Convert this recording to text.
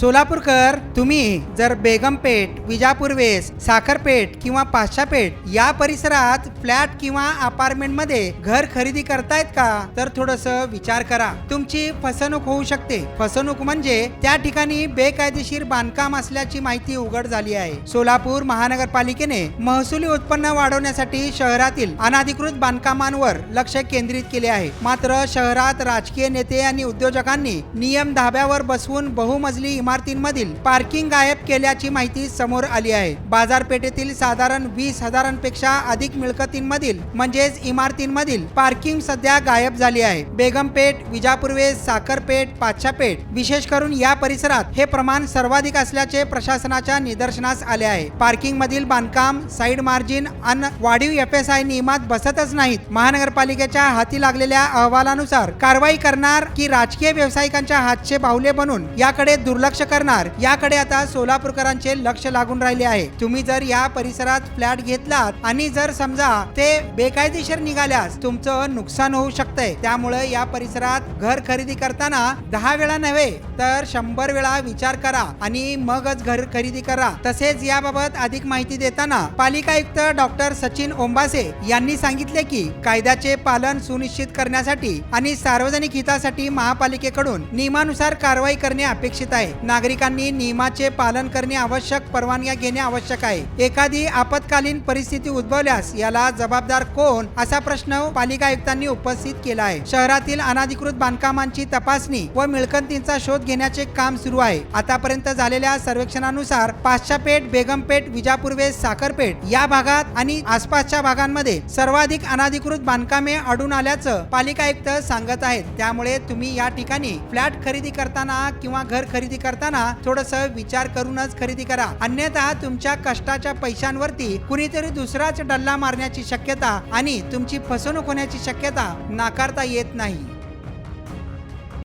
सोलापूरकर तुम्ही जर बेगमपेठ विजापूर वेस साखरपेठ किंवा पाशापेठ या परिसरात फ्लॅट किंवा अपार्टमेंटमध्ये घर खरेदी करतायत का? तर थोडस विचार करा. तुमची फसवणूक होऊ शकते. फसवणूक म्हणजे त्या ठिकाणी बेकायदेशीर बांधकाम असल्याची माहिती उघड झाली आहे. सोलापूर महानगरपालिकेने महसुली उत्पन्न वाढवण्यासाठी शहरातील अनाधिकृत बांधकामांवर लक्ष केंद्रित केले आहे. मात्र शहरात राजकीय नेते आणि उद्योजकांनी नियम धाब्यावर बसवून बहुमजली इमारतींमधील पार्किंग गायब केल्याची माहिती समोर आली आहे. बाजारपेठेतील साधारण वीस हजारांपेक्षा अधिक मिळकतींमधील म्हणजेच इमारतींमधील पार्किंग सध्या गायब झाली आहे. बेगमपेठ विजापूरवेस साखरपेठ पाच्छापेठ विशेष करून या परिसरात हे प्रमाण सर्वाधिक असल्याचे प्रशासनाच्या निदर्शनास आले आहे. पार्किंग मधील बांधकाम साईड मार्जिन अन वाढीव एफ एस आय नियमात बसतच नाहीत. महानगरपालिकेच्या हाती लागलेल्या अहवालानुसार कारवाई करणार की राजकीय व्यावसायिकांच्या हातचे बाहुले बनून याकडे दुर्लक्ष करणार. याकडे आता सोलापूरकरांचे लक्ष लागून राहिले आहे. तुम्ही जर या परिसरात फ्लॅट घेतलात आणि जर समजा ते बेकायदेशीर निघाल्यास तुमचं नुकसान होऊ शकतंय. त्यामुळे या परिसरात घर खरेदी करताना दहा वेळा नव्हे तर शंभर वेळा विचार करा आणि मगच घर खरेदी करा. तसेच याबाबत अधिक माहिती देताना पालिका आयुक्त डॉक्टर सचिन ओंबासे यांनी सांगितले की कायद्याचे पालन सुनिश्चित करण्यासाठी आणि सार्वजनिक हितासाठी महापालिकेकडून नियमानुसार कारवाई करणे अपेक्षित आहे. नागरिकांनी नियमाचे पालन करणे आवश्यक परवानग्या घेणे आवश्यक आहे. एखादी आपत्कालीन परिस्थिती उद्भवल्यास याला जबाबदार कोण? असा प्रश्न पालिका आयुक्तांनी उपस्थित केला आहे. शहरातील अनाधिकृत बांधकामांची तपासणी व मिळकतींचा शोध घेण्याचे काम सुरू आहे. आतापर्यंत झालेल्या सर्वेक्षणानुसार पाश्चापेठ बेगमपेठ विजापूर्वे साखरपेठ या भागात आणि आसपासच्या भागांमध्ये सर्वाधिक अनाधिकृत बांधकामे आढळून आल्याचं पालिका आयुक्त सांगत आहेत. त्यामुळे तुम्ही या ठिकाणी फ्लॅट खरेदी करताना किंवा घर खरेदी करताना थोडस विचार करूनच खरेदी करा. अन्यथा तुमच्या कष्टाच्या पैशांवरती कुणीतरी दुसराच डल्ला मारण्याची शक्यता आणि तुमची फसवणूक होण्याची शक्यता नाकारता येत नाही.